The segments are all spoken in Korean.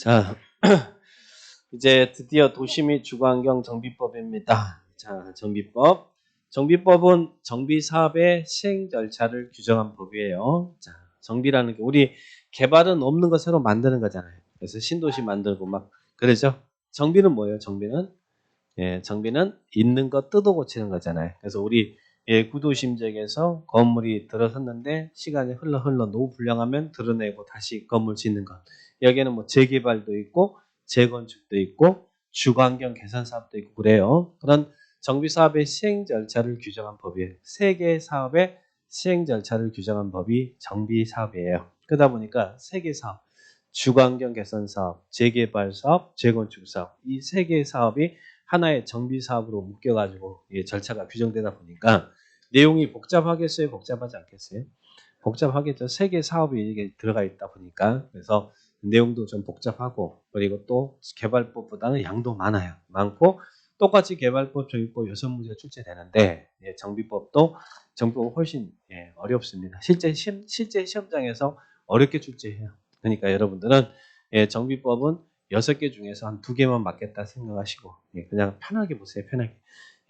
자, 이제 드디어 도시 및 주거환경 정비법입니다. 자, 정비법. 정비법은 정비 사업의 시행 절차를 규정한 법이에요. 자, 정비라는 게 우리 개발은 없는 거 새로 만드는 거잖아요. 그래서 신도시 만들고 막 그러죠. 정비는 뭐예요? 정비는 예, 정비는 있는 거 뜯어 고치는 거잖아요. 그래서 우리 예, 구도심적에서 건물이 들어섰는데 시간이 흘러 흘러 노후 불량하면 드러내고 다시 건물 짓는 것. 여기에는 뭐 재개발도 있고 재건축도 있고 주거환경 개선 사업도 있고 그래요. 그런 정비 사업의 시행 절차를 규정한 법이에요. 세 개의 사업의 시행 절차를 규정한 법이 정비 사업이에요. 그러다 보니까 세 개 사업, 주거환경 개선 사업, 재개발 사업, 재건축 사업 이 세 개의 사업이 하나의 정비 사업으로 묶여가지고 이 절차가 규정되다 보니까 내용이 복잡하겠어요? 복잡하지 않겠어요? 복잡하겠죠. 세 개 사업이 이게 들어가 있다 보니까 그래서 내용도 좀 복잡하고 그리고 또 개발법보다는 양도 많아요. 많고 똑같이 개발법, 정비법 여섯 문제가 출제되는데 예, 정비법도 정비법은 훨씬 예, 어렵습니다. 실제 시험, 실제 시험장에서 어렵게 출제해요. 그러니까 여러분들은 예, 정비법은 여섯 개 중에서 한 두 개만 맞겠다 생각하시고 예, 그냥 편하게 보세요. 편하게.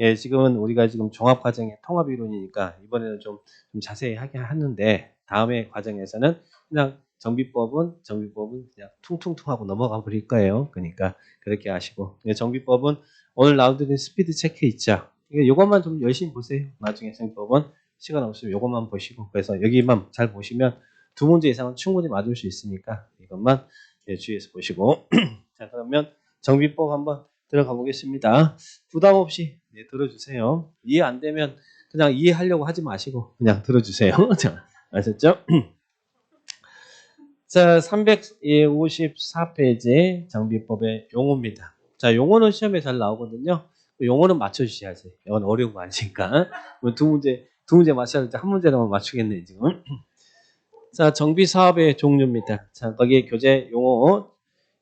예, 지금은 우리가 지금 종합 과정의 통합 이론이니까 이번에는 좀, 좀 자세히 하긴 하는데 다음에 과정에서는 그냥 정비법은 정비법은 그냥 퉁퉁퉁하고 넘어가 버릴 거예요. 그러니까 그렇게 하시고 예, 정비법은 오늘 나오는 스피드 체크 있죠. 이것만 좀 열심히 보세요. 나중에 정비법은 시간 없으면 이것만 보시고 그래서 여기만 잘 보시면 두 문제 이상은 충분히 맞을 수 있으니까 이것만 예, 주의해서 보시고 자 그러면 정비법 한번 들어가 보겠습니다. 부담 없이 네, 들어주세요. 이해 안 되면 그냥 이해하려고 하지 마시고 그냥 들어주세요. 자, 아셨죠? 자, 354페이지 정비법의 용어입니다. 자, 용어는 시험에 잘 나오거든요. 용어는 맞춰주셔야지. 이건 어려운 거 아니니까. 두 문제, 두 문제 맞춰야 한 문제라면 맞추겠네, 지금. 자, 정비 사업의 종류입니다. 자, 거기에 교재 용어.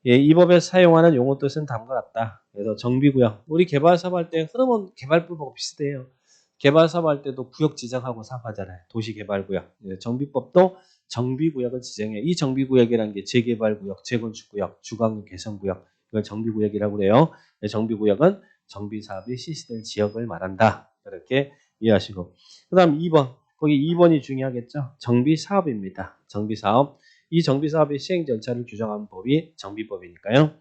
예, 이 법에 사용하는 용어 뜻은 다음과 같다. 그래서 정비구역. 우리 개발 사업 할 때 흐름은 개발법하고 비슷해요. 개발 사업 할 때도 구역 지정하고 사업하잖아요. 도시개발구역. 예, 정비법도 정비구역을 지정해. 이 정비구역이라는 게 재개발구역, 재건축구역, 주거환경 개선구역. 이걸 정비구역이라고 그래요. 예, 정비구역은 정비사업이 실시될 지역을 말한다. 이렇게 이해하시고. 그 다음 2번. 거기 2번이 중요하겠죠. 정비사업입니다. 정비사업. 이 정비사업의 시행 절차를 규정한 법이 정비법이니까요.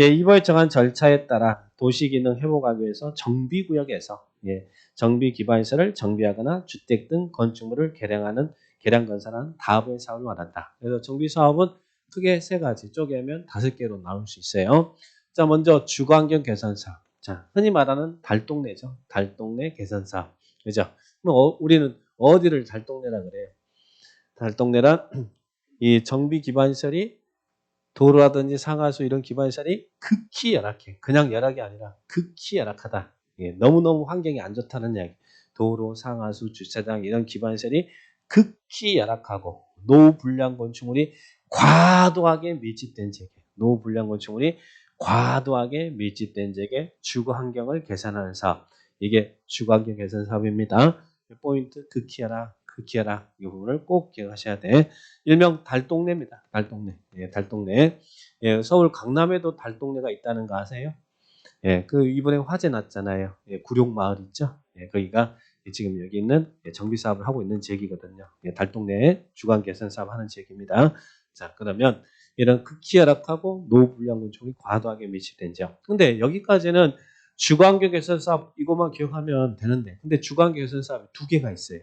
예, 이번에 정한 절차에 따라 도시기능 회복하기 위해서 정비구역에서 예, 정비기반시설을 정비하거나 주택 등 건축물을 개량하는 개량 건설하는 다업의 사업을 말한다. 그래서 정비사업은 크게 세 가지 쪼개면 다섯 개로 나올 수 있어요. 자, 먼저 주거환경 개선 사업. 자, 흔히 말하는 달동네죠. 달동네 개선 사업. 그죠? 어, 우리는 어디를 달동네라 그래요? 달동네란 이 정비 기반 시설이 도로라든지 상하수 이런 기반 시설이 극히 열악해. 그냥 열악이 아니라 극히 열악하다. 예, 너무너무 환경이 안 좋다는 이야기. 도로, 상하수, 주차장 이런 기반 시설이 극히 열악하고 노후 불량 건축물이 과도하게 밀집된 지역에 노후 불량 건축물이 과도하게 밀집된 지역에 주거 환경을 개선하는 사업. 이게 주거 환경 개선 사업입니다. 포인트 극히 열악, 극히 열악 이 부분을 꼭 기억하셔야 돼. 일명 달동네입니다. 달동네. 예, 달동네. 예, 서울 강남에도 달동네가 있다는 거 아세요? 예, 그 이번에 화재 났잖아요. 예, 구룡 마을 있죠? 예, 거기가 지금 여기 있는 정비 사업을 하고 있는 지역이거든요. 예, 달동네 주간 개선 사업 하는 지역입니다. 자, 그러면 이런 극히 열악하고 노후 불량 건축이 과도하게 밀집된 지역. 근데 여기까지는 주관경 개선 사업 이것만 기억하면 되는데, 근데 주관경 개선 사업이 두 개가 있어요.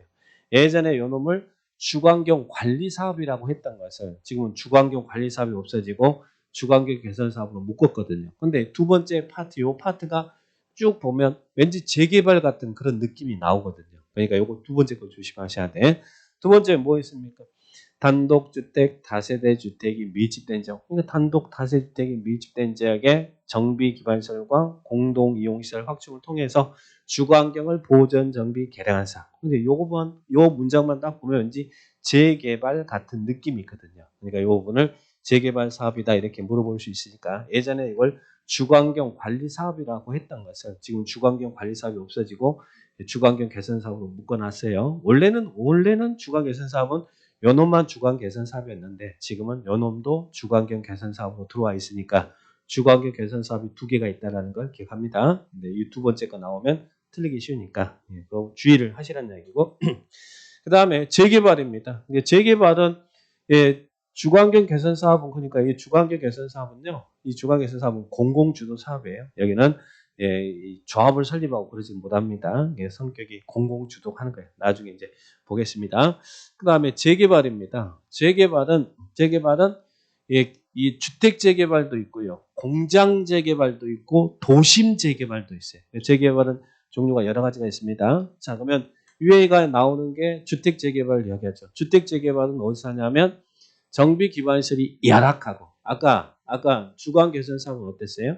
예전에 요 놈을 주관경 관리 사업이라고 했던 것을 지금은 주관경 관리 사업이 없어지고 주관경 개선 사업으로 묶었거든요. 근데 두 번째 파트, 요 파트가 쭉 보면 왠지 재개발 같은 그런 느낌이 나오거든요. 그러니까 요거 두 번째 거 조심하셔야 돼. 두 번째 뭐 있습니까? 단독주택, 다세대 주택이 밀집된 지역. 그러니까 단독 다세주택이 밀집된 지역에 정비 기반시설과 공동 이용시설 확충을 통해서 주거환경을 보전, 정비, 개량한 사업. 근데 요거만 요 문장만 딱 보면 왠지 재개발 같은 느낌이 있거든요. 그러니까 요 부분을 재개발 사업이다 이렇게 물어볼 수 있으니까 예전에 이걸 주거환경 관리 사업이라고 했던 것을 지금 주거환경 관리 사업이 없어지고 주거환경 개선 사업으로 묶어놨어요. 원래는 원래는 주거 개선 사업은 요놈만 주관 개선 사업이었는데 지금은 요놈도 주관경 개선 사업으로 들어와 있으니까 주관경 개선 사업이 두 개가 있다는 걸 기억합니다. 근데 이 두 번째 거 나오면 틀리기 쉬우니까 예, 그 주의를 하시라는 얘기고 그 다음에 재개발입니다. 이게 재개발은 예, 주관경 개선 사업은 그러니까 이 주관경 개선 사업은요, 이 주관 개선 사업은 공공주도 사업이에요. 여기는 예, 이 조합을 설립하고 그러지 못합니다. 이게 성격이 공공주도 하는 거예요. 나중에 이제 보겠습니다. 그 다음에 재개발입니다. 재개발은 재개발은 예, 이 주택 재개발도 있고요, 공장 재개발도 있고 도심 재개발도 있어요. 재개발은 종류가 여러 가지가 있습니다. 자, 그러면 위에가 나오는 게 주택 재개발 이야기하죠. 주택 재개발은 어디서 하냐면 정비 기반시설이 열악하고 아까 아까 주관 개선 사업은 어땠어요?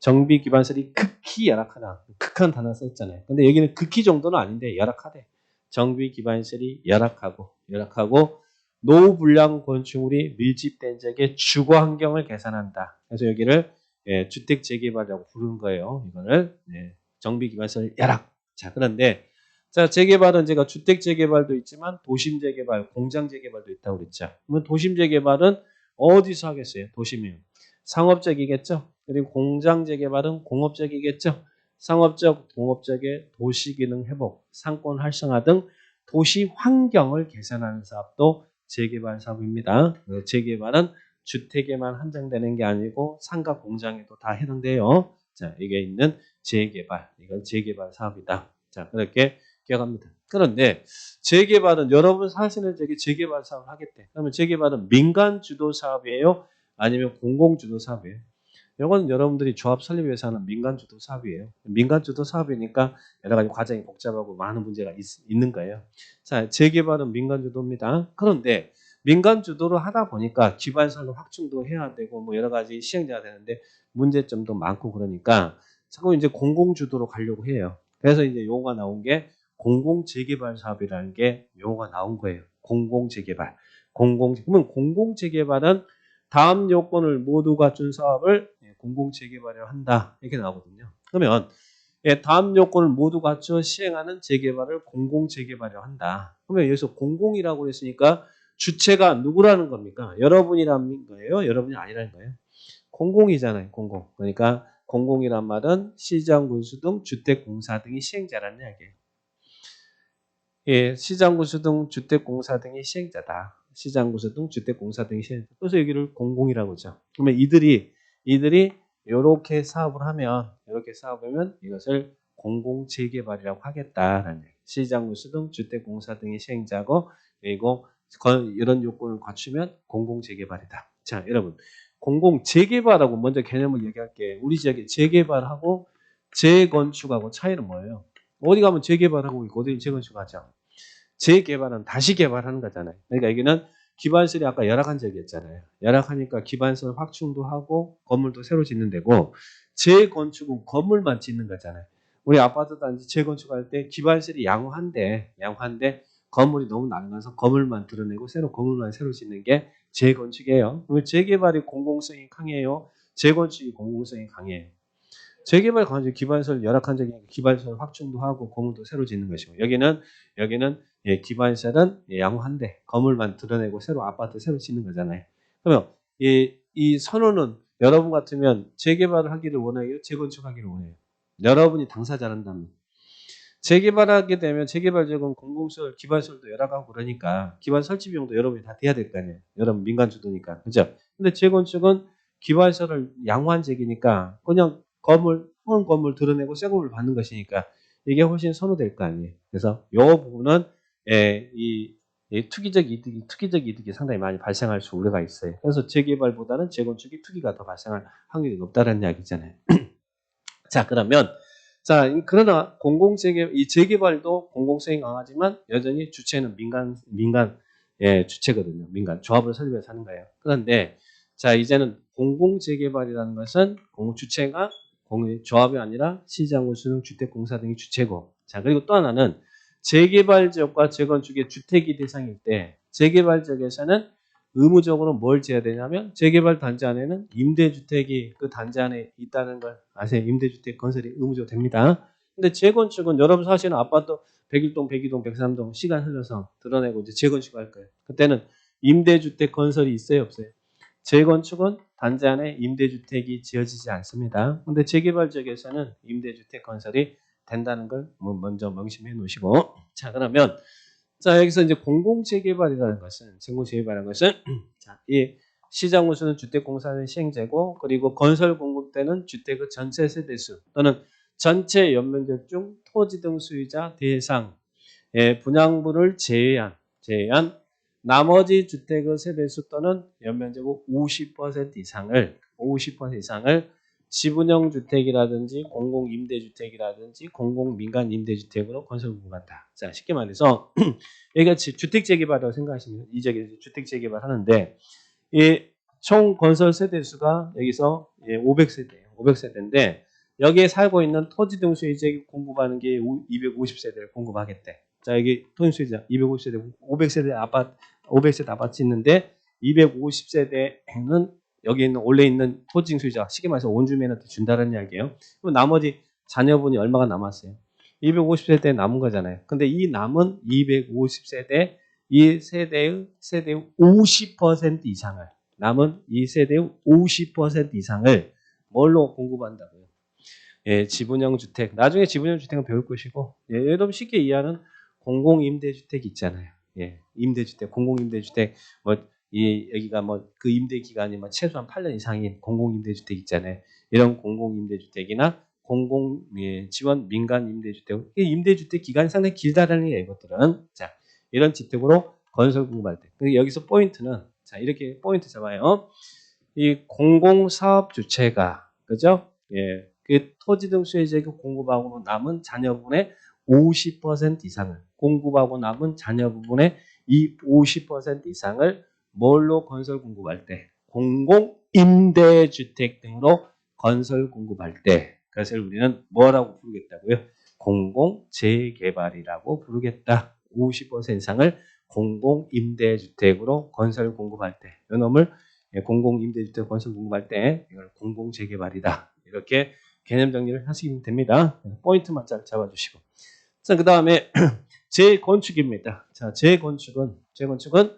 정비 기반시설이 극히 열악하다. 극한 단어 썼잖아요. 근데 여기는 극히 정도는 아닌데 열악하대. 정비 기반시설이 열악하고 열악하고 노불량 건축물이 밀집된 지역의 주거 환경을 개선한다. 그래서 여기를 예, 주택 재개발이라고 부르는 거예요. 이거를 예, 정비 기반시설 열악. 자 그런데 자, 재개발은 제가 주택 재개발도 있지만 도심 재개발, 공장 재개발도 있다고 그랬죠. 그러면 도심 재개발은 어디서 하겠어요? 도심이요. 상업적이겠죠. 그리고 공장 재개발은 공업적이겠죠. 상업적, 공업적의 도시 기능 회복, 상권 활성화 등 도시 환경을 개선하는 사업도 재개발 사업입니다. 그 재개발은 주택에만 한정되는 게 아니고 상가 공장에도 다 해당돼요. 자, 이게 있는 재개발, 이건 재개발 사업이다. 자, 그렇게 기억합니다. 그런데 재개발은 여러분 사시는 저기 재개발 사업을 하겠대. 그러면 재개발은 민간 주도 사업이에요? 아니면 공공 주도 사업이에요? 이건 여러분들이 조합 설립에서 하는 민간 주도 사업이에요. 민간 주도 사업이니까 여러 가지 과정이 복잡하고 많은 문제가 있, 는 거예요. 자, 재개발은 민간 주도입니다. 그런데 민간 주도로 하다 보니까 기반설로 확충도 해야 되고 뭐 여러 가지 시행돼야 되는데 문제점도 많고 그러니까 자꾸 이제 공공 주도로 가려고 해요. 그래서 이제 용어가 나온 게 공공 재개발 사업이라는 게 용어가 나온 거예요. 공공 재개발. 공공 그러면 공공 재개발은 다음 요건을 모두 갖춘 사업을 예, 공공 재개발을 한다 이렇게 나오거든요. 그러면 예, 다음 요건을 모두 갖춰 시행하는 재개발을 공공 재개발을 한다. 그러면 여기서 공공이라고 했으니까 주체가 누구라는 겁니까? 여러분이라는 거예요? 여러분이 아니라는 거예요? 공공이잖아요. 공공. 그러니까 공공이란 말은 시장, 군수 등 주택공사 등이 시행자라는 이야기예요. 예, 시장구수 등 주택공사 등이 시행자다. 시장구수 등 주택공사 등이 시행자. 그래서 여기를 공공이라고 하죠. 그러면 이들이 이들이 이렇게 사업을 하면 이렇게 사업하면 이것을 공공 재개발이라고 하겠다라는 얘기. 시장구수 등 주택공사 등이 시행자고 그리고 이런 요건을 갖추면 공공 재개발이다. 자, 여러분 공공 재개발하고 먼저 개념을 얘기할게. 우리 지역에 재개발하고 재건축하고 차이는 뭐예요? 어디 가면 재개발하고 있고 어디 재건축하죠. 재개발은 다시 개발하는 거잖아요. 그러니까 여기는 기반설이 아까 열악한 적이었잖아요. 열악하니까 기반설 확충도 하고 건물도 새로 짓는 데고 재건축은 건물만 짓는 거잖아요. 우리 아파트 단지 재건축할 때 기반설이 양호한데 양호한데 건물이 너무 낡아서 건물만 드러내고 새로 건물만 새로 짓는 게 재건축이에요. 재개발이 공공성이 강해요. 재건축이 공공성이 강해요. 재개발 강조 기반설 열악한 적이니까 기반설 확충도 하고 건물도 새로 짓는 것이고 여기는 여기는 예, 기반설은 예, 양호한데 건물만 드러내고 새로 아파트 새로 짓는 거잖아요. 그러면 이, 이 선호는 여러분 같으면 재개발을 하기를 원해요, 재건축하기를 원해요. 여러분이 당사자란다면 재개발하게 되면 재개발 지역은 공공설, 기반설도 열악하고 그러니까 기반 설치 비용도 여러분이 다 대야 될 거 아니에요. 여러분 민간 주도니까 그죠? 근데 재건축은 기반설을 양호한 지역이니까 그냥 건물, 후원 건물 드러내고 새 건물 받는 것이니까 이게 훨씬 선호될 거 아니에요. 그래서 이 부분은 예, 이, 이 투기적 이득이 투기적 이득이 상당히 많이 발생할 수 우려가 있어요. 그래서 재개발보다는 재건축이 투기가 더 발생할 확률이 높다는 이야기잖아요. 자 그러면 자 그러나 공공 재개 이 재개발도 공공성이 강하지만 여전히 주체는 민간 민간 예, 주체거든요. 민간 조합을 설립해서 하는 거예요. 그런데 자 이제는 공공 재개발이라는 것은 공공 주체가 공의 조합이 아니라 시장구 수능 주택공사 등이 주체고 자 그리고 또 하나는 재개발 지역과 재건축의 주택이 대상일 때 재개발 지역에서는 의무적으로 뭘 지어야 되냐면 재개발 단지 안에는 임대주택이 그 단지 안에 있다는 걸 아세요? 임대주택 건설이 의무적으로 됩니다. 근데 재건축은 여러분 사시는 아파트 101동, 102동, 103동 시간 흘러서 드러내고 이제 재건축할 거예요. 그때는 임대주택 건설이 있어요, 없어요? 재건축은 단지 안에 임대주택이 지어지지 않습니다. 근데 재개발 지역에서는 임대주택 건설이 된다는 걸뭐 먼저 명심해 놓으시고 자 그러면 자 여기서 이제 공공재개발이라는 것은 공공재개발이라는 것은 자이 시장 우수는 주택공사의 시행제고 그리고 건설 공급되는 주택의 전체 세대수 또는 전체 연면적 중 토지 등 수요자 대상 의 분양부를 제외한 제외한 나머지 주택의 세대수 또는 연면적 50% 이상을 50% 이상을 지분형 주택이라든지 공공 임대주택이라든지 공공 민간 임대주택으로 건설 공급한다. 자 쉽게 말해서 여기가 지- 주택 재개발이라고 생각하시면 이 지역에서 주택 재개발 하는데 이총 건설 세대 수가 여기서 500세대예요. 500세대인데 여기에 살고 있는 토지 등 수요자에게 공급하는 게 250세대를 공급하겠대. 자 여기 토지 수요자 250세대, 500세대 아파트 500세대 아파트 있는데 250세대는 여기 있는 원래 있는 토지 수요자 쉽게 말해서 원주민한테 준다는 이야기예요. 그럼 나머지 자녀분이 얼마가 남았어요? 250세대 남은 거잖아요. 근데 이 남은 250세대 이 세대의 세대의 50% 이상을 남은 이 세대의 50% 이상을 뭘로 공급한다고요? 예, 지분형 주택. 나중에 지분형 주택은 배울 것이고, 예, 여러분 쉽게 이해하는 공공 임대주택 있잖아요. 예, 임대주택, 공공 임대주택, 뭐, 이, 여기가 뭐, 그 임대 기간이 뭐, 최소한 8년 이상인 공공 임대주택 있잖아요. 이런 공공 임대주택이나 공공 예, 지원 민간 임대주택, 이 임대주택 기간이 상당히 길다라는 얘기예요, 이것들은. 자, 이런 주택으로 건설 공급할 때. 근데 여기서 포인트는, 자, 이렇게 포인트 잡아요. 이 공공사업 주체가, 그죠? 예, 그 토지 등 수혜자에게 공급하고 남은 자녀분의 50% 이상을 공급하고 남은 자녀 부분의 이 50% 이상을 뭘로 건설 공급할 때 공공 임대 주택 등으로 건설 공급할 때 그것을 우리는 뭐라고 부르겠다고요? 공공 재개발이라고 부르겠다. 50% 이상을 공공 임대 주택으로 건설 공급할 때 이놈을 공공 임대 주택 건설 공급할 때 이걸 공공 재개발이다. 이렇게 개념 정리를 하시면 됩니다. 포인트만 잘 잡아주시고. 자, 그 다음에 재건축입니다. 자, 재건축은, 재건축은,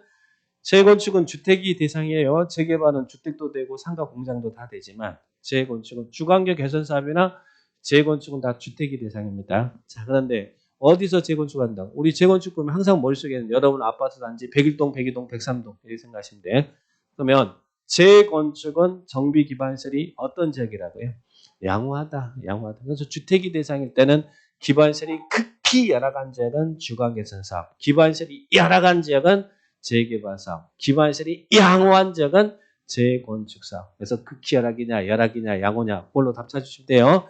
재건축은 주택이 대상이에요. 재개발은 주택도 되고 상가 공장도 다 되지만, 재건축은 주관계 개선 사업이나 재건축은 다 주택이 대상입니다. 자, 그런데 어디서 재건축한다? 우리 재건축 보면 항상 머릿속에는 여러분 아파트 단지 101동, 102동, 103동 이렇게 생각하시면 돼. 그러면 재건축은 정비 기반시설이 어떤 지역이라고요? 양호하다, 양호하다. 그래서 주택이 대상일 때는 기반시설이 극 히 열악한 지역은 주간 개선 사업, 기반시설이 열악한 지역은 재개발 사업, 기반시설이 양호한 지역은 재건축 사업. 그래서 극히 열악이냐, 열악이냐, 양호냐, 그걸로 답 찾으시면 돼요.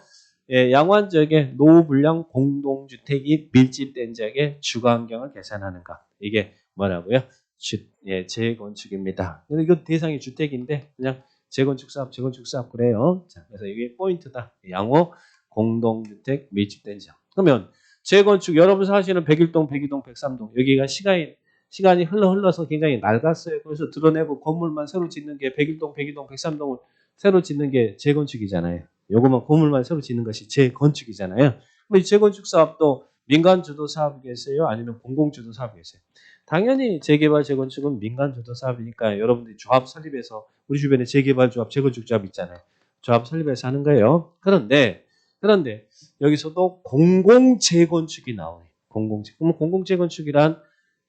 예, 양호한 지역에 노후불량 공동주택이 밀집된 지역의 주거환경을 개선하는 것. 이게 뭐라고요? 주, 예, 재건축입니다. 근데 이거 대상이 주택인데 그냥 재건축 사업, 재건축 사업 그래요. 자, 그래서 이게 포인트다. 양호 공동주택 밀집된 지역. 그러면 재건축 여러분 사시는 101동, 102동, 103동 여기가 시간이 시간이 흘러 흘러서 굉장히 낡았어요. 그래서 드러내고 건물만 새로 짓는 게 101동, 102동, 103동을 새로 짓는 게 재건축이잖아요. 요거만 건물만 새로 짓는 것이 재건축이잖아요. 이 재건축 사업도 민간 주도 사업이겠어요? 아니면 공공 주도 사업이겠어요? 당연히 재개발 재건축은 민간 주도 사업이니까 여러분들이 조합 설립해서 우리 주변에 재개발 조합, 재건축 조합 있잖아요. 조합 설립해서 하는 거예요. 그런데 그런데 여기서도 공공 재건축이 나오네. 공공 재. 그럼 공공 재건축이란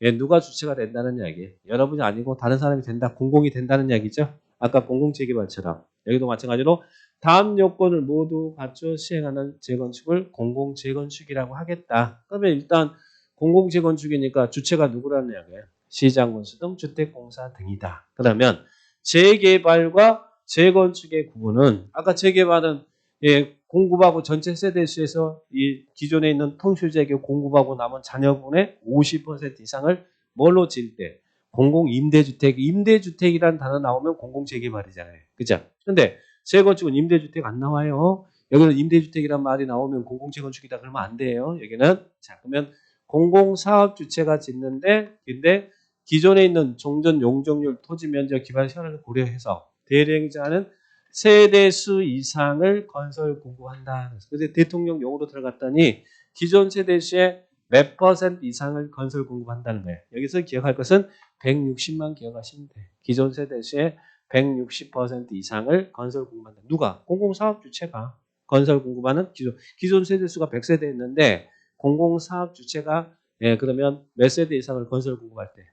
예, 누가 주체가 된다는 이야기예요. 여러분이 아니고 다른 사람이 된다, 공공이 된다는 이야기죠. 아까 공공 재개발처럼 여기도 마찬가지로 다음 요건을 모두 갖춰 시행하는 재건축을 공공 재건축이라고 하겠다. 그러면 일단 공공 재건축이니까 주체가 누구라는 이야기예요? 시장군수 등 주택공사 등이다. 그러면 재개발과 재건축의 구분은 아까 재개발은 예, 공급하고 전체 세대 수에서 이 기존에 있는 통실자에게 공급하고 남은 자녀분의 50% 이상을 뭘로 지을 때 공공 임대주택, 임대주택이라는 단어 나오면 공공 재개발이잖아요. 그죠? 근데 재건축은 임대주택 안 나와요. 여기는 임대주택이란 말이 나오면 공공 재건축이다 그러면 안 돼요. 여기는 자 그러면 공공 사업 주체가 짓는데 근데 기존에 있는 종전 용적률 토지 면적 기반 시간을 고려해서 대행자는 세대수 이상을 건설 공급한다. 그래서 대통령 용어로 들어갔더니 기존 세대수의 몇 퍼센트 이상을 건설 공급한다는 거예요. 여기서 기억할 것은 160만 기억하시면 돼요. 기존 세대수의 160% 이상을 건설 공급한다. 누가? 공공사업 주체가 건설 공급하는 기존 기존 세대수가 100세대였는데 공공사업 주체가 예, 그러면 몇 세대 이상을 건설 공급할 때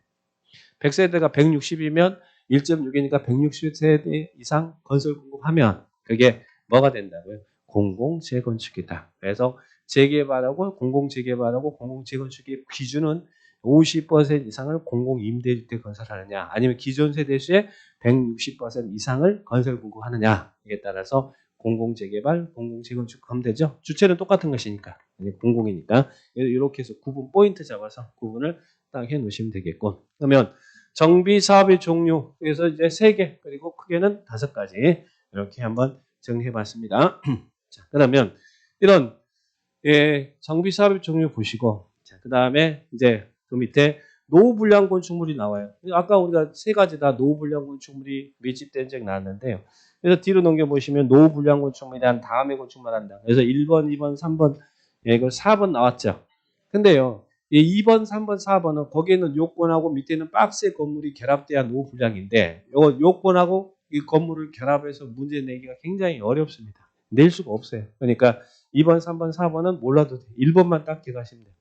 100세대가 160이면 1.6이니까 160세대 이상 건설 공급하면 그게 뭐가 된다고요? 공공 재건축이다. 그래서 재개발하고 공공 재개발하고 공공 재건축의 기준은 50% 이상을 공공 임대주택 건설하느냐 아니면 기존 세대수의 160% 이상을 건설 공급하느냐 이에 따라서 공공 재개발, 공공 재건축 하면 되죠. 주체는 똑같은 것이니까 공공이니까 이렇게 해서 구분 포인트 잡아서 구분을 딱 해 놓으시면 되겠고 그러면 정비 사업의 종류 그래서 이제 세 개 그리고 크게는 다섯 가지 이렇게 한번 정리해 봤습니다. 자, 그러면 이런 예, 정비 사업의 종류 보시고 자, 그다음에 이제 그 밑에 노후 불량 건축물이 나와요. 아까 우리가 세 가지 다 노후 불량 건축물이 밀집된 적 나왔는데요. 그래서 뒤로 넘겨 보시면 노후 불량 건축물에 대한 다음에 건축만 한다. 그래서 1번, 2번, 3번, 예, 그 4번 나왔죠. 근데요. 이 2번, 3번, 4번은 거기에는 요건하고 밑에는 박스의 건물이 결합돼야 노후 불량인데 요 요건하고 이 건물을 결합해서 문제 내기가 굉장히 어렵습니다. 낼 수가 없어요. 그러니까 2번, 3번, 4번은 몰라도 돼. 1번만 딱 기억하시면 돼요.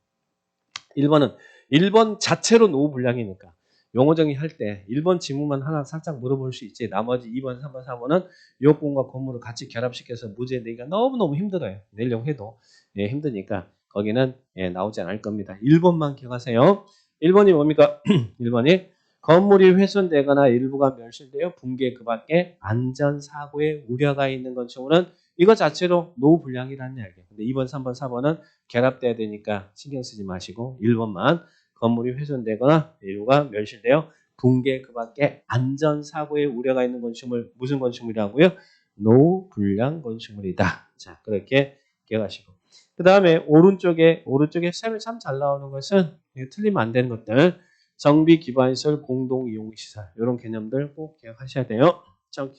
1번은 1번 자체로 노후 불량이니까 용어 정의할 때 1번 지문만 하나 살짝 물어볼 수 있지 나머지 2번, 3번, 4번은 요건과 건물을 같이 결합시켜서 문제 내기가 너무너무 힘들어요. 내려고 해도 예, 힘드니까 거기는 예, 나오지 않을 겁니다. 1번만 기억하세요. 1번이 뭡니까? 1번이 건물이 훼손되거나 일부가 멸실되어 붕괴 그 밖에 안전사고의 우려가 있는 건축물은 이거 자체로 노후 불량이라는 이야기예요. 근데 2번, 3번, 4번은 결합돼야 되니까 신경 쓰지 마시고 1번만 건물이 훼손되거나 일부가 멸실되어 붕괴 그 밖에 안전사고의 우려가 있는 건축물 무슨 건축물이라고요? 노후 불량 건축물이다. 자 그렇게 기억하시고 그 다음에 오른쪽에 오른쪽에 셈이 참 잘 나오는 것은 틀리면 안 되는 것들 정비 기반시설 공동 이용 시설 이런 개념들 꼭 기억하셔야 돼요.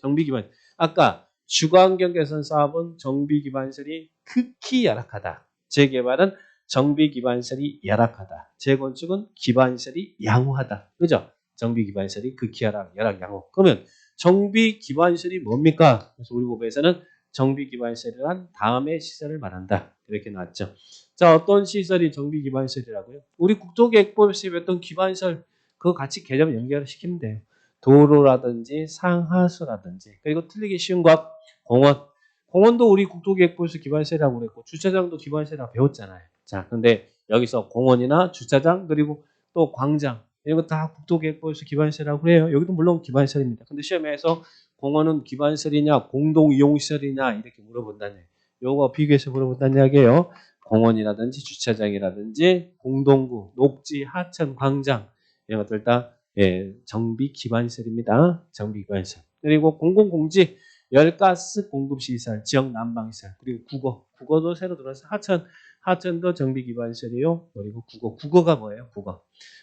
정비 기반 아까 주거환경 개선 사업은 정비 기반시설이 극히 열악하다. 재개발은 정비 기반시설이 열악하다. 재건축은 기반시설이 양호하다. 그죠? 정비 기반시설이 극히 열악, 열악 양호. 그러면 정비 기반시설이 뭡니까? 그래서 우리 법에서는 정비 기반시설이란 다음의 시설을 말한다. 이렇게 나왔죠. 자, 어떤 시설이 정비 기반시설이라고요? 우리 국토계획법에서 배웠던 기반시설 그거 같이 개념 연결을 시키면 돼요. 도로라든지 상하수라든지 그리고 틀리기 쉬운 것 공원. 공원도 우리 국토계획법에서 기반시설이라고 그랬고 주차장도 기반시설이라고 배웠잖아요. 자, 근데 여기서 공원이나 주차장 그리고 또 광장 이런 거 다 국토계획법에서 기반시설이라고 그래요. 여기도 물론 기반시설입니다. 근데 시험에서 공원은 기반시설이냐 공동이용시설이냐 이렇게 물어본다는 요거 비교해서 물어본다는 이야기예요. 공원이라든지 주차장이라든지 공동구, 녹지, 하천, 광장 이런 것들 다 예, 정비 기반시설입니다. 정비 기반시설. 그리고 공공공지, 열가스 공급시설, 지역 난방시설, 그리고 국어. 국어도 새로 들어서 하천, 하천도 정비 기반시설이요. 그리고 국어. 국어가 뭐예요? 국어.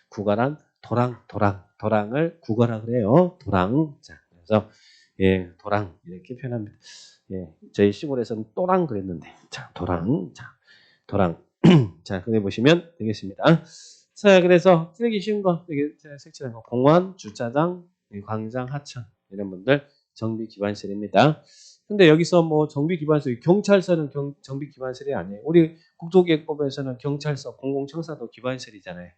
국어란 도랑, 도랑, 도랑을 국어라 그래요. 도랑. 자, 그래서 예, 도랑 이렇게 표현합니다. 예, 저희 시골에서는 또랑 그랬는데, 자, 도랑, 자, 도랑. 자, 그래 보시면 되겠습니다. 자, 그래서 쓰기 쉬운 거, 이게 색칠한 거, 공원, 주차장, 광장, 하천 이런 분들 정비 기반시설입니다. 근데 여기서 뭐 정비 기반시설, 경찰서는 경, 정비 기반시설이 아니에요. 우리 국토계획법에서는 경찰서, 공공청사도 기반시설이잖아요.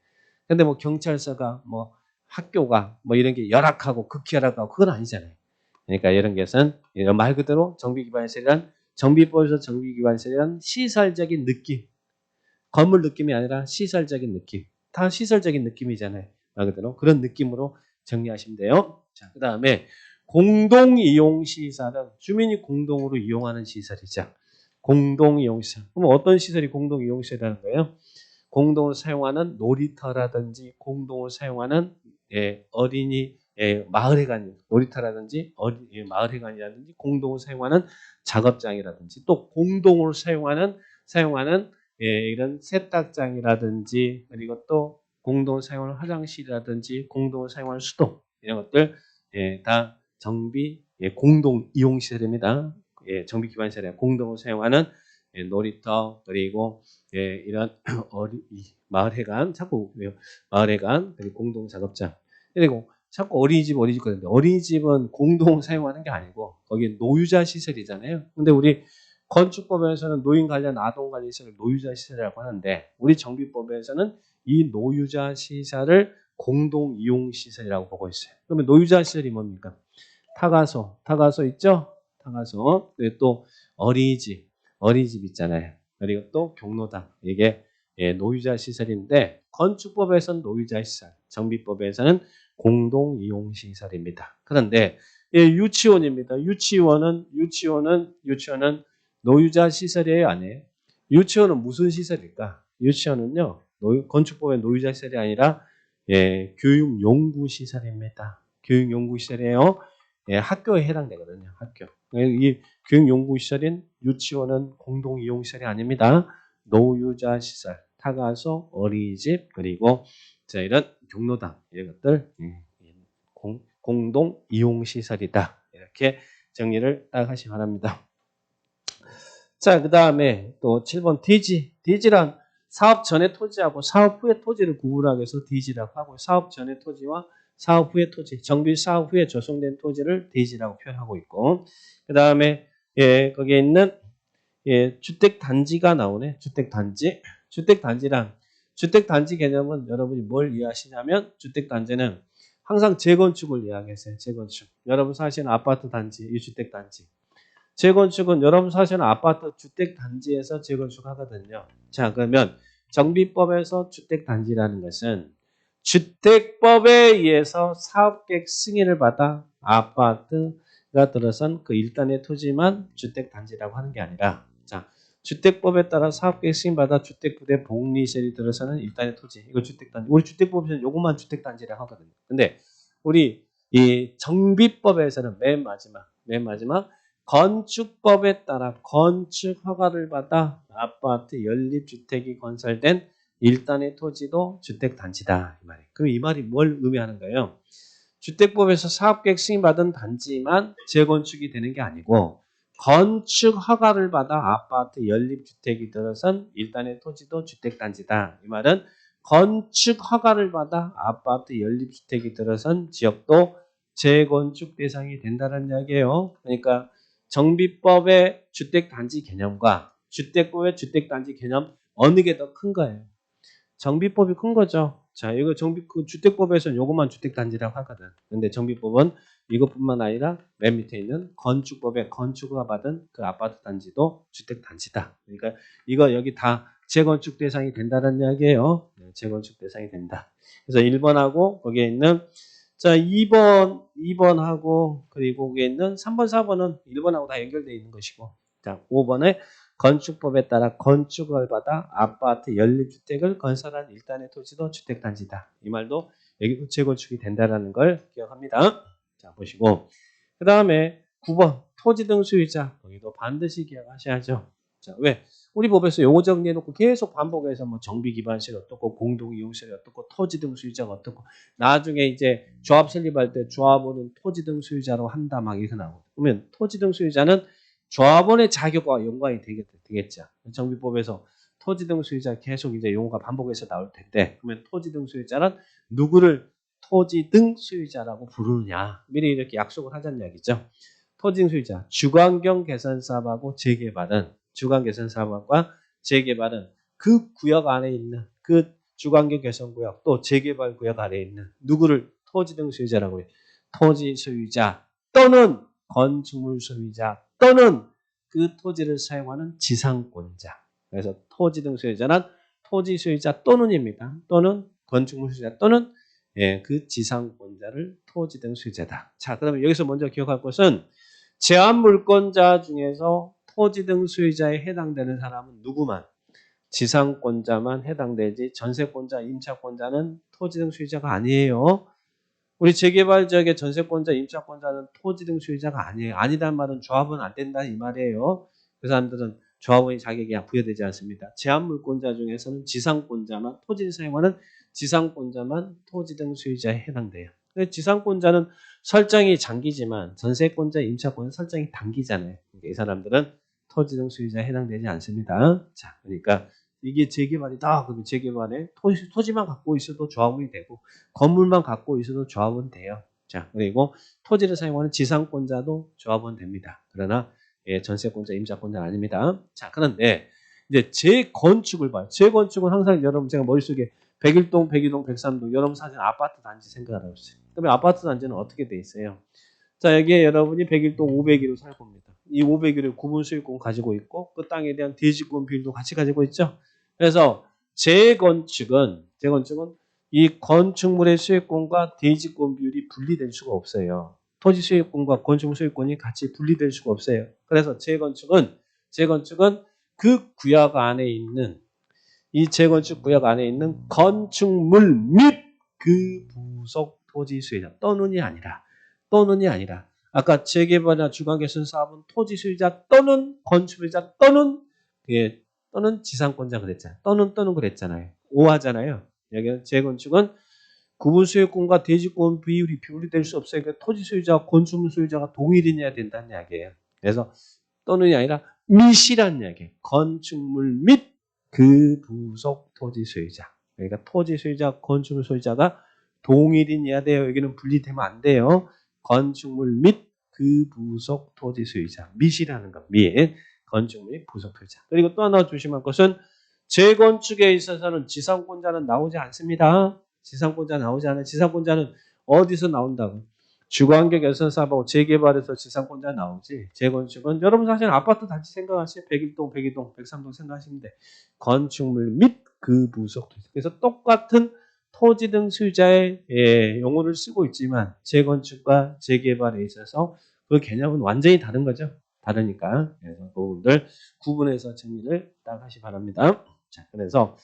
근데 뭐 경찰서가 뭐 학교가 뭐 이런 게 열악하고 극히 열악하고 그건 아니잖아요. 그러니까 이런 것은 말 그대로 정비 기반시설이란 정비법에서 정비 기반시설이란 시설적인 느낌, 건물 느낌이 아니라 시설적인 느낌. 다 시설적인 느낌이잖아요. 말 그대로 그런 느낌으로 정리하시면 돼요. 자, 그 다음에 공동 이용 시설은 주민이 공동으로 이용하는 시설이죠. 공동 이용 시설. 그럼 어떤 시설이 공동 이용 시설이라는 거예요? 공동을 사용하는 놀이터라든지 공동을 사용하는 예, 어린이 예, 마을회관 놀이터라든지 어린 예, 마을회관이라든지 공동을 사용하는 작업장이라든지 또 공동으로 사용하는 사용하는 예, 이런 세탁장이라든지 그리고 또 공동 사용하는 화장실이라든지 공동을 사용하는 수도 이런 것들 예, 다 정비 예, 공동 이용 시설입니다. 예, 정비 기반 시설에 공동으로 사용하는 예, 놀이터 그리고 예, 이런 어리 이 마을회관 자꾸 왜요? 마을회관 그리고 공동 작업장 그리고 자꾸 어린이집 어린이집 그러는데 어린이집은 공동 사용하는 게 아니고 거기 노유자 시설이잖아요. 근데 우리 건축법에서는 노인 관련 아동 관련 시설을 노유자 시설이라고 하는데 우리 정비법에서는 이 노유자 시설을 공동 이용 시설이라고 보고 있어요. 그러면 노유자 시설이 뭡니까? 타가소, 타가소 있죠? 타가소. 또 어린이집, 어린이집 있잖아요. 그리고 또 경로당. 이게 예, 노유자 시설인데 건축법에서는 노유자 시설, 정비법에서는 공동 이용 시설입니다. 그런데 예, 유치원입니다. 유치원은 유치원은 유치원은 노유자 시설이에요, 아니에요? 유치원은 무슨 시설일까? 유치원은요, 노- 건축법의 노유자 시설이 아니라 예, 교육 연구 시설입니다. 교육 연구 시설이에요. 예, 학교에 해당되거든요. 학교. 이 교육 연구 시설인 유치원은 공동 이용 시설이 아닙니다. 노유자 시설, 타가소, 어린이집 그리고 자 이런 경로당 이런 것들 음, 공, 공동 이용 시설이다. 이렇게 정리를 딱 하시기 바랍니다. 자, 그 다음에 또 7번 DG. DG란 사업 전의 토지하고 사업 후의 토지를 구분하기 위해서 DG라고 하고 사업 전의 토지와 사업 후의 토지, 정비 사업 후에 조성된 토지를 DG라고 표현하고 있고 그 다음에 예, 거기에 있는 예, 주택 단지가 나오네. 주택 단지. 주택 단지란 주택 단지 개념은 여러분이 뭘 이해하시냐면 주택 단지는 항상 재건축을 이야기했어요. 재건축. 여러분 사시는 아파트 단지, 이 주택 단지. 재건축은 여러분 사시는 아파트 주택 단지에서 재건축하거든요. 자, 그러면 정비법에서 주택 단지라는 것은 주택법에 의해서 사업계획 승인을 받아 아파트가 들어선 그 일단의 토지만 주택 단지라고 하는 게 아니라 자, 주택법에 따라 사업계획 승인받아 주택부대 복리시설이 들어서는 일단의 토지. 이거 주택단지. 우리 주택법에서는 요것만 주택단지라고 하거든요. 근데 우리 이 정비법에서는 맨 마지막, 맨 마지막 건축법에 따라 건축 허가를 받아 아파트 연립주택이 건설된 일단의 토지도 주택단지다. 이 말이. 그럼 이 말이 뭘 의미하는 거예요? 주택법에서 사업계획 승인받은 단지만 재건축이 되는 게 아니고 건축 허가를 받아 아파트 연립주택이 들어선 일단의 토지도 주택단지다. 이 말은 건축 허가를 받아 아파트 연립주택이 들어선 지역도 재건축 대상이 된다는 이야기예요. 그러니까 정비법의 주택단지 개념과 주택법의 주택단지 개념 어느 게 더 큰 거예요? 정비법이 큰 거죠. 자, 이거 정비 그 주택법에서는 요것만 주택 단지라고 하거든. 근데 정비법은 이것뿐만 아니라 맨 밑에 있는 건축법에 건축허가 받은 그 아파트 단지도 주택 단지다. 그러니까 이거 여기 다 재건축 대상이 된다는 이야기예요. 네, 재건축 대상이 된다. 그래서 1번하고 거기에 있는 자 2번, 2번하고 그리고 거기에 있는 3번, 4번은 1번하고 다 연결되어 있는 것이고 자 5번에 건축법에 따라 건축을 받아 아파트 연립주택을 건설한 일단의 토지도 주택단지다. 이 말도 여기도 재건축이 된다라는 걸 기억합니다. 자 보시고 그 다음에 9번 토지 등 수요자 여기도 반드시 기억하셔야죠. 자 왜? 우리 법에서 용어 정리해놓고 계속 반복해서 뭐 정비 기반실 어떻고 공동 이용실이 어떻고 토지 등 수요자가 어떻고 나중에 이제 조합 설립할 때 조합원은 토지 등 수요자로 한다 막 이렇게 나오고 그러면 토지 등 수요자는 조합원의 자격과 연관이 되겠, 되겠죠. 정비법에서 토지 등 수요자 계속 이제 용어가 반복해서 나올 텐데 그러면 토지 등 수요자는 누구를 토지 등 수요자라고 부르느냐 미리 이렇게 약속을 하자는 이야기죠. 토지 등 수요자 주관경 개선 사업하고 재개발은 주관 개선 사업과 재개발은 그 구역 안에 있는 그 주관경 개선 구역 또 재개발 구역 안에 있는 누구를 토지 등 소유자라고 해요. 토지 소유자 또는 건축물 소유자 또는 그 토지를 사용하는 지상권자. 그래서 토지 등 소유자는 토지 소유자 또는입니다. 또는 건축물 소유자 또는 예, 그 지상권자를 토지 등 소유자다. 자, 그러면 여기서 먼저 기억할 것은 제한 물권자 중에서 토지 등 수요자에 해당되는 사람은 누구만? 지상권자만 해당되지 전세권자, 임차권자는 토지 등 수요자가 아니에요. 우리 재개발 지역의 전세권자, 임차권자는 토지 등 수요자가 아니에요. 아니란 말은 조합은 안 된다 이 말이에요. 그 사람들은 조합원이 자격이 부여되지 않습니다. 제한물권자 중에서는 지상권자만 토지를 사용하는 지상권자만 토지 등 수요자에 해당돼요. 지상권자는 설정이 장기지만 전세권자, 임차권은 설정이 단기잖아요. 그러니까 이 사람들은 토지 등 수요자에 해당되지 않습니다. 자, 그러니까 이게 재개발이다. 그러면 재개발에 토지, 토지 만 갖고 있어도 조합원이 되고 건물만 갖고 있어도 조합원 돼요. 자, 그리고 토지를 사용하는 지상권자도 조합원 됩니다. 그러나 예, 전세권자, 임차권자는 아닙니다. 자, 그런데 이제 재건축을 봐요. 재건축은 항상 여러분 제가 머릿속에 백일동, 백이동, 백삼동 여러분 사실 아파트 단지 생각하라고 했어요. 그러면 아파트 단지는 어떻게 돼 있어요? 자, 여기에 여러분이 백일동 501호 살 겁니다. 이 501호 구분 수익권 가지고 있고 그 땅에 대한 대지권 비율도 같이 가지고 있죠. 그래서 재건축은 재건축은 이 건축물의 수익권과 대지권 비율이 분리될 수가 없어요. 토지 수익권과 건축물 수익권이 같이 분리될 수가 없어요. 그래서 재건축은 재건축은 그 구역 안에 있는 이 재건축 구역 안에 있는 건축물 및 그 부속 토지 수요자 또는이 아니라 또는이 아니라 아까 재개발이나 주거개선 사업은 토지 수요자 또는 건축물자 또는 예, 또는 지상권자 그랬잖아요. 또는 또는 그랬잖아요. 오하잖아요. 여기는 재건축은 구분 수요권과 대지권 비율이 비율이 수 없어요. 그러니까 토지 소유자와 건축물 소유자가 동일이어야 된다는 이야기예요. 그래서 또는이 아니라 밋이라는 이야기예요. 건축물 및 그 부속 토지 소유자. 그러니까 토지 소유자, 건축물 소유자가 동일인이어야 돼요. 여기는 분리되면 안 돼요. 건축물 및 그 부속 토지 소유자. 것. 밋. 건축물 및 부속 소유자. 그리고 또 하나 조심할 것은 재건축에 있어서는 지상권자는 나오지 않습니다. 지상권자 나오지 않아요. 지상권자는 어디서 나온다고? 주거환경 개선 사업하고 재개발에서 지상권자 나오지. 재건축은 여러분 사실 아파트 단지 생각하시면 101동, 102동, 103동 생각하시면 돼. 건축물 및 그 부속 토지. 그래서 똑같은 토지 등 수요자의 예, 용어를 쓰고 있지만 재건축과 재개발에 있어서 그 개념은 완전히 다른 거죠. 다르니까. 그래서 그분들 구분해서 정리를 딱 하시 바랍니다. 자, 그래서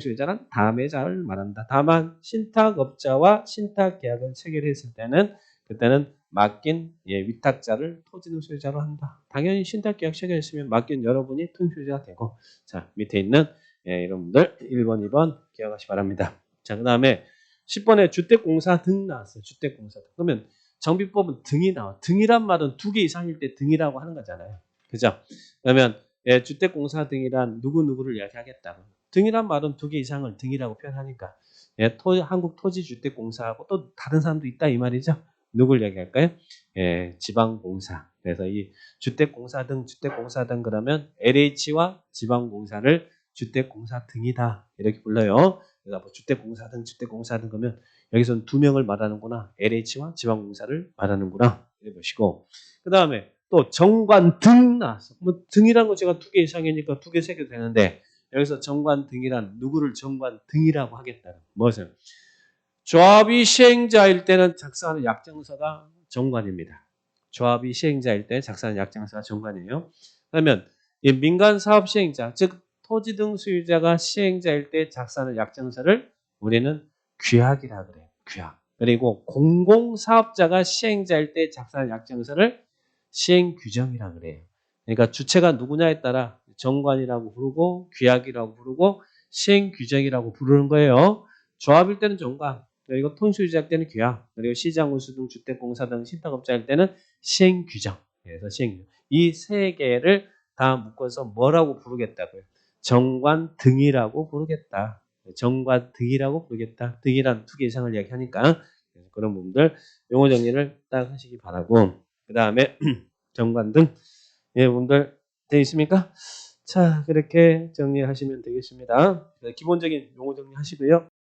수요자는 다음에 잘 말한다. 다만 신탁업자와 신탁 계약을 체결했을 때는 그때는 맡긴 예, 위탁자를 토지는 소유자로 한다. 당연히 신탁계약 체결했으면 맡긴 여러분이 통수유자가 되고 자 밑에 있는 예, 여러분들 1번, 2번 기억하시 기 바랍니다. 자, 그 다음에 10번에 주택공사 등 나왔어요. 주택공사 등. 그러면 정비법은 등이 나와. 등이란 말은 두 개 이상일 때 등이라고 하는 거잖아요. 그죠? 그러면 예, 주택공사 등이란 누구누구를 이야기하겠다. 등이란 말은 두 개 이상을 등이라고 표현하니까 예, 토, 한국 토지주택공사하고 또 다른 사람도 있다 이 말이죠. 누굴 얘기할까요? 예, 지방공사. 그래서 이 주택공사 등, 주택공사 등 그러면 LH와 지방공사를 주택공사 등이다 이렇게 불러요. 그래서 뭐 주택공사 등, 주택공사 등 그러면 여기서는 두 명을 말하는구나. LH와 지방공사를 말하는구나. 이렇게 보시고 그 다음에 또 정관 등 나왔어. 뭐 등이란 거 제가 두 개 이상이니까 두 개, 세 개 되는데 여기서 정관 등이란 누구를 정관 등이라고 하겠다는 무엇을? 조합이 시행자일 때는 작성하는 약정서가 정관입니다. 조합이 시행자일 때 작성하는 약정서가 정관이에요. 그러면 이 민간 사업 시행자, 즉 토지 등 수유자가 시행자일 때 작성하는 약정서를 우리는 규약이라 그래요. 규약. 그리고 공공사업자가 시행자일 때 작성하는 약정서를 시행 규정이라 그래요. 그러니까 주체가 누구냐에 따라 정관이라고 부르고 규약이라고 부르고 시행 규정이라고 부르는 거예요. 조합일 때는 정관, 그리고 통수유지할 때는 규약, 그리고 시장 운수 등 주택공사 등 신탁업자일 때는 시행 규정. 그래서 시행규정. 이세 개를 다 묶어서 뭐라고 부르겠다고요? 정관 등이라고 부르겠다. 정관 등이라고 부르겠다. 등이란 두 개 이상을 이야기하니까 그런 부분들 용어 정리를 딱 하시기 바라고 그 다음에 정관 등 예, 분들 되어 있습니까? 자, 그렇게 정리하시면 되겠습니다. 기본적인 용어 정리하시고요.